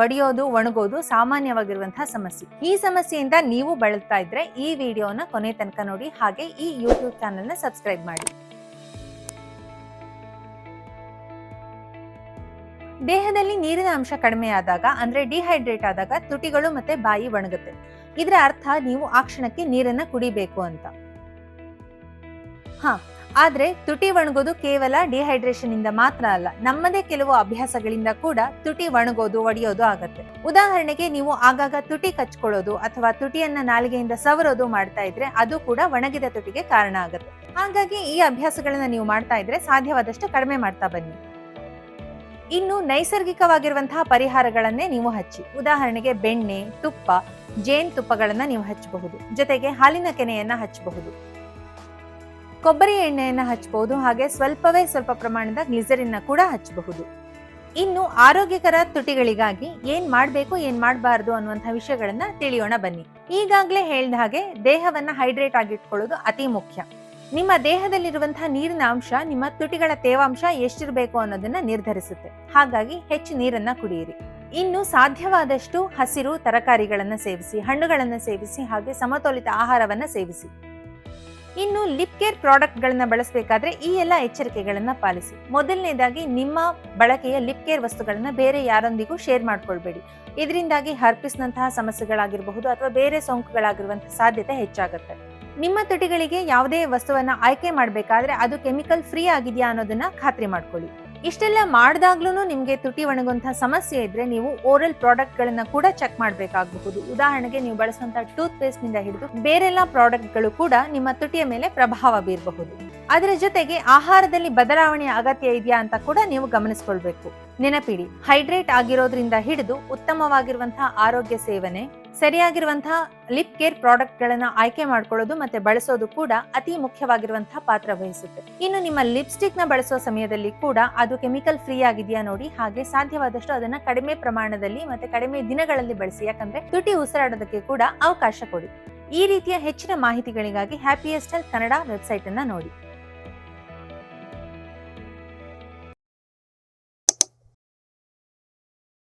ಒಡೆಯೋದು, ಒಣಗೋದು ಸಾಮಾನ್ಯವಾಗಿರುವಂತಹ ಸಮಸ್ಯೆ. ಈ ಸಮಸ್ಯೆಯಿಂದ ನೀವು ಬಳಲ್ತಾ ಇದ್ರೆ ಈ ವಿಡಿಯೋನ ಕೊನೆ ತನಕ ನೋಡಿ, ಹಾಗೆ ಈ ಯೂಟ್ಯೂಬ್ ಚಾನೆಲ್ನ ಸಬ್ಸ್ಕ್ರೈಬ್ ಮಾಡಿ. ದೇಹದಲ್ಲಿ ನೀರಿನ ಅಂಶ ಕಡಿಮೆ ಆದಾಗ, ಅಂದ್ರೆ ಡಿಹೈಡ್ರೇಟ್ ಆದಾಗ ತುಟಿಗಳು ಮತ್ತೆ ಬಾಯಿ ಒಣಗುತ್ತೆ. ಇದರ ಅರ್ಥ ನೀವು ಆ ಕ್ಷಣಕ್ಕೆ ನೀರನ್ನ ಕುಡಿಬೇಕು ಅಂತ. ಹಾ ಆದ್ರೆ ತುಟಿ ಒಣಗೋದು ಕೇವಲ ಡಿಹೈಡ್ರೇಷನ್ ಇಂದ ಮಾತ್ರ ಅಲ್ಲ, ನಮ್ಮದೇ ಕೆಲವು ಅಭ್ಯಾಸಗಳಿಂದ ಕೂಡ ತುಟಿ ಒಣಗೋದು, ಒಡೆಯೋದು ಆಗತ್ತೆ. ಉದಾಹರಣೆಗೆ ನೀವು ಆಗಾಗ ತುಟಿ ಕಚ್ಕೊಳ್ಳೋದು ಅಥವಾ ತುಟಿಯನ್ನ ನಾಲಿಗೆಯಿಂದ ಸವರೋದು ಮಾಡ್ತಾ ಇದ್ರೆ ಅದು ಕೂಡ ಒಣಗಿದ ತುಟಿಗೆ ಕಾರಣ ಆಗುತ್ತೆ. ಹಾಗಾಗಿ ಈ ಅಭ್ಯಾಸಗಳನ್ನ ನೀವು ಮಾಡ್ತಾ ಇದ್ರೆ ಸಾಧ್ಯವಾದಷ್ಟು ಕಡಿಮೆ ಮಾಡ್ತಾ ಬನ್ನಿ. ಇನ್ನು ನೈಸರ್ಗಿಕವಾಗಿರುವಂತಹ ಪರಿಹಾರಗಳನ್ನೇ ನೀವು ಹಚ್ಚಿ. ಉದಾಹರಣೆಗೆ ಬೆಣ್ಣೆ, ತುಪ್ಪ, ಜೇನ್ ತುಪ್ಪಗಳನ್ನ ನೀವು ಹಚ್ಚಬಹುದು. ಜೊತೆಗೆ ಹಾಲಿನ ಕೆನೆಯನ್ನ ಹಚ್ಚಬಹುದು. ಕೊಬ್ಬರಿ ಎಣ್ಣೆಯನ್ನು ಹಚ್ಚಬಹುದು ಹಾಗೆ ಸ್ವಲ್ಪವೇ ಸ್ವಲ್ಪ ಪ್ರಮಾಣದ ಗ್ಲಿಸರಿನ್ನ ಕೂಡ ಹಚ್ಚಬಹುದು ಇನ್ನು ಆರೋಗ್ಯಕರ ತುಟಿಗಳಿಗಾಗಿ ಏನ್ ಮಾಡಬೇಕು, ಏನ್ ಮಾಡಬಾರದು ಅನ್ನುವಂತಹ ವಿಷಯಗಳನ್ನ ತಿಳಿಯೋಣ ಬನ್ನಿ. ಈಗಾಗಲೇ ಹೇಳಿದ ಹಾಗೆ ದೇಹವನ್ನ ಹೈಡ್ರೇಟ್ ಆಗಿಟ್ಕೊಳ್ಳೋದು ಅತಿ ಮುಖ್ಯ. ನಿಮ್ಮ ದೇಹದಲ್ಲಿರುವಂತಹ ನೀರಿನ ಅಂಶ, ನಿಮ್ಮ ತುಟಿಗಳ ತೇವಾಂಶ ಎಷ್ಟಿರಬೇಕು ಅನ್ನೋದನ್ನ ನಿರ್ಧರಿಸುತ್ತೆ. ಹಾಗಾಗಿ ಹೆಚ್ಚು ನೀರನ್ನ ಕುಡಿಯಿರಿ. ಇನ್ನು ಸಾಧ್ಯವಾದಷ್ಟು ಹಸಿರು ತರಕಾರಿಗಳನ್ನ ಸೇವಿಸಿ, ಹಣ್ಣುಗಳನ್ನ ಸೇವಿಸಿ, ಹಾಗೆ ಸಮತೋಲಿತ ಆಹಾರವನ್ನ ಸೇವಿಸಿ. ಇನ್ನು ಲಿಪ್ ಕೇರ್ ಪ್ರಾಡಕ್ಟ್ ಗಳನ್ನ ಬಳಸಬೇಕಾದ್ರೆ ಈ ಎಲ್ಲ ಎಚ್ಚರಿಕೆಗಳನ್ನ ಪಾಲಿಸಿ. ಮೊದಲನೇದಾಗಿ ನಿಮ್ಮ ಬಳಕೆಯ ಲಿಪ್ ಕೇರ್ ವಸ್ತುಗಳನ್ನ ಬೇರೆ ಯಾರೊಂದಿಗೂ ಶೇರ್ ಮಾಡ್ಕೊಳ್ಬೇಡಿ. ಇದರಿಂದಾಗಿ ಹರ್ಪಿಸ್ನಂತಹ ಸಮಸ್ಯೆಗಳಾಗಿರಬಹುದು ಅಥವಾ ಬೇರೆ ಸೋಂಕುಗಳಾಗಿರುವಂತಹ ಸಾಧ್ಯತೆ ಹೆಚ್ಚಾಗುತ್ತೆ. ನಿಮ್ಮ ತುಟಿಗಳಿಗೆ ಯಾವುದೇ ವಸ್ತುವನ್ನ ಆಯ್ಕೆ ಮಾಡಬೇಕಾದ್ರೆ ಅದು ಕೆಮಿಕಲ್ ಫ್ರೀ ಆಗಿದೆಯಾ ಅನ್ನೋದನ್ನ ಖಾತ್ರಿ ಮಾಡ್ಕೊಳ್ಳಿ. ಇಷ್ಟೆಲ್ಲ ಮಾಡಿದಾಗ್ಲೂ ನಿಮಗೆ ತುಟಿ ಒಣಗುವಂತಹ ಸಮಸ್ಯೆ ಇದ್ರೆ ನೀವು ಓರಲ್ ಪ್ರಾಡಕ್ಟ್ ಗಳನ್ನ ಕೂಡ ಚೆಕ್ ಮಾಡಬೇಕಾಗಬಹುದು. ಉದಾಹರಣೆಗೆ ನೀವು ಬಳಸುವಂತಹ ಟೂತ್ ಪೇಸ್ಟ್ನಿಂದ ಹಿಡಿದು ಬೇರೆಲ್ಲ ಪ್ರಾಡಕ್ಟ್ಗಳು ಕೂಡ ನಿಮ್ಮ ತುಟಿಯ ಮೇಲೆ ಪ್ರಭಾವ ಬೀರಬಹುದು. ಅದರ ಜೊತೆಗೆ ಆಹಾರದಲ್ಲಿ ಬದಲಾವಣೆಯ ಅಗತ್ಯ ಇದೆಯಾ ಅಂತ ಕೂಡ ನೀವು ಗಮನಿಸಿಕೊಳ್ಬೇಕು. ನೆನಪಿಡಿ, ಹೈಡ್ರೇಟ್ ಆಗಿರೋದ್ರಿಂದ ಹಿಡಿದು ಉತ್ತಮವಾಗಿರುವಂತಹ ಆರೋಗ್ಯ ಸೇವನೆ, ಸರಿಯಾಗಿರುವಂತಹ ಲಿಪ್ ಕೇರ್ ಪ್ರಾಡಕ್ಟ್ ಗಳನ್ನ ಆಯ್ಕೆ ಮಾಡ್ಕೊಳ್ಳೋದು ಮತ್ತೆ ಬಳಸೋದು ಕೂಡ ಅತಿ ಮುಖ್ಯವಾಗಿರುವಂತಹ ಪಾತ್ರ ವಹಿಸುತ್ತೆ. ಇನ್ನು ನಿಮ್ಮ ಲಿಪ್ಸ್ಟಿಕ್ನ ಬಳಸೋ ಸಮಯದಲ್ಲಿ ಕೂಡ ಅದು ಕೆಮಿಕಲ್ ಫ್ರೀ ಆಗಿದೆಯಾ ನೋಡಿ, ಹಾಗೆ ಸಾಧ್ಯವಾದಷ್ಟು ಅದನ್ನ ಕಡಿಮೆ ಪ್ರಮಾಣದಲ್ಲಿ ಮತ್ತೆ ಕಡಿಮೆ ದಿನಗಳಲ್ಲಿ ಬಳಸಿ, ಯಾಕಂದ್ರೆ ತುಟಿ ಉಸಿರಾಡೋದಕ್ಕೆ ಕೂಡ ಅವಕಾಶ ಕೊಡಿ. ಈ ರೀತಿಯ ಹೆಚ್ಚಿನ ಮಾಹಿತಿಗಳಿಗಾಗಿ ಹ್ಯಾಪಿಯೆಸ್ಟ್ ಹೆಲ್ತ್ ಕನ್ನಡ ವೆಬ್ಸೈಟ್ ಅನ್ನ ನೋಡಿ.